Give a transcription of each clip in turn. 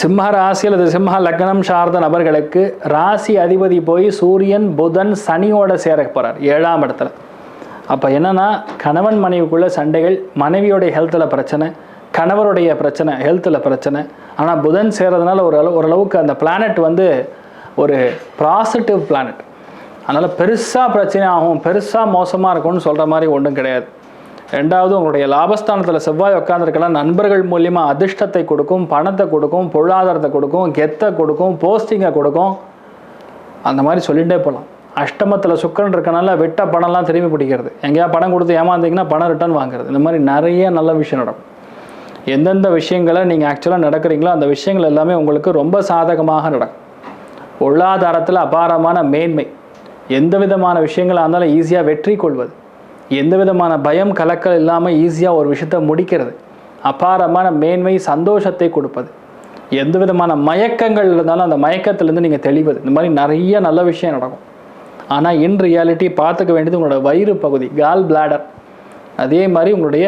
சிம்ம ராசி அல்லது சிம்ம லக்னம் சார்ந்த நபர்களுக்கு ராசி அதிபதி போய் சூரியன் புதன் சனியோட சேர போகிறார் ஏழாம் இடத்துல. அப்போ என்னென்னா கணவன் மனைவிக்குள்ள சண்டைகள் மனைவியோடைய ஹெல்த்தில் பிரச்சனை கணவருடைய பிரச்சனை ஹெல்த்தில் பிரச்சனை. ஆனால் புதன் சேர்றதுனால ஒரு ஓரளவுக்கு அந்த பிளானட் வந்து ஒரு பாசிட்டிவ் பிளானட் அதனால் பெருசாக பிரச்சனை ஆகும் பெருசாக மோசமாக இருக்கும்னு சொல்கிற மாதிரி ஒன்றும் கிடையாது. ரெண்டாவது உங்களுடைய லாபஸ்தானத்தில் செவ்வாய் உட்காந்துருக்கலாம் நண்பர்கள் மூலியமாக அதிர்ஷ்டத்தை கொடுக்கும் பணத்தை கொடுக்கும் பொருளாதாரத்தை கொடுக்கும் கெத்தை கொடுக்கும் போஸ்டிங்கை கொடுக்கும் அந்த மாதிரி சொல்லிகிட்டே போகலாம் அஷ்டமத்தில் சுக்கரன் இருக்கனால விட்ட பணம்லாம் திரும்பி பிடிக்கிறது. எங்கேயா பணம் கொடுத்து ஏமாந்தீங்கன்னா பணம் ரிட்டர்ன் வாங்குறது. இந்த மாதிரி நிறைய நல்ல விஷயம் நடக்கும். எந்தெந்த விஷயங்களை நீங்கள் ஆக்சுவலாக நடக்கிறீங்களோ அந்த விஷயங்கள் எல்லாமே உங்களுக்கு ரொம்ப சாதகமாக நடக்கும். பொருளாதாரத்தில் அபாரமான மேன்மை. எந்த விதமான விஷயங்களாக இருந்தாலும் ஈஸியாக வெற்றி கொள்வது. எந்த விதமான பயம் கலக்கல் இல்லாமல் ஈஸியாக ஒரு விஷயத்தை முடிக்கிறது. அபாரமான மேன்மை சந்தோஷத்தை கொடுப்பது. எந்த விதமான மயக்கங்கள் இருந்தாலும் அந்த மயக்கத்திலேருந்து நீங்கள் தெளிவது. இந்த மாதிரி நிறைய நல்ல விஷயம் நடக்கும். ஆனால் இன் ரியாலிட்டி பார்த்துக்க வேண்டியது உங்களோட வயிறு பகுதி கால் பிளாடர் அதே மாதிரி உங்களுடைய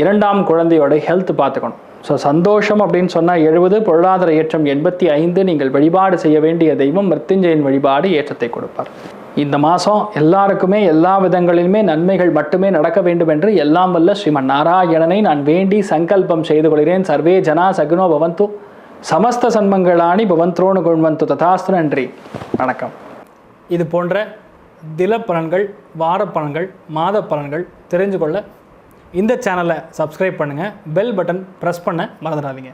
இரண்டாம் குழந்தையோட ஹெல்த் பார்த்துக்கணும். ஸோ சந்தோஷம் அப்படின்னு சொன்னால் எழுபது பொருளாதார ஏற்றம் எண்பத்தி ஐந்து நீங்கள் வழிபாடு செய்ய வேண்டிய தெய்வம் மிருத்யுஞ்சயன் வழிபாடு ஏற்றத்தை கொடுப்பார். இந்த மாதம் எல்லாருக்குமே எல்லா விதங்களிலுமே நன்மைகள் மட்டுமே நடக்க வேண்டும் என்று எல்லாம் வல்ல ஸ்ரீமன் நாராயணனை நான் வேண்டி சங்கல்பம் செய்து கொள்கிறேன். சர்வே ஜனா சகுனோ பவந்து. சமஸ்த சன்மங்களாணி பவந்த்ரோனு குண்வந்து. ததாஸ்து நன்றி. வணக்கம். இது போன்ற தில பலன்கள் வார பலன்கள் மாத பலன்கள் தெரிஞ்சு கொள்ள இந்த சேனலை சப்ஸ்கிரைப் பண்ணுங்கள் பெல் பட்டன் ப்ரெஸ் பண்ண மறந்துடாதீங்க.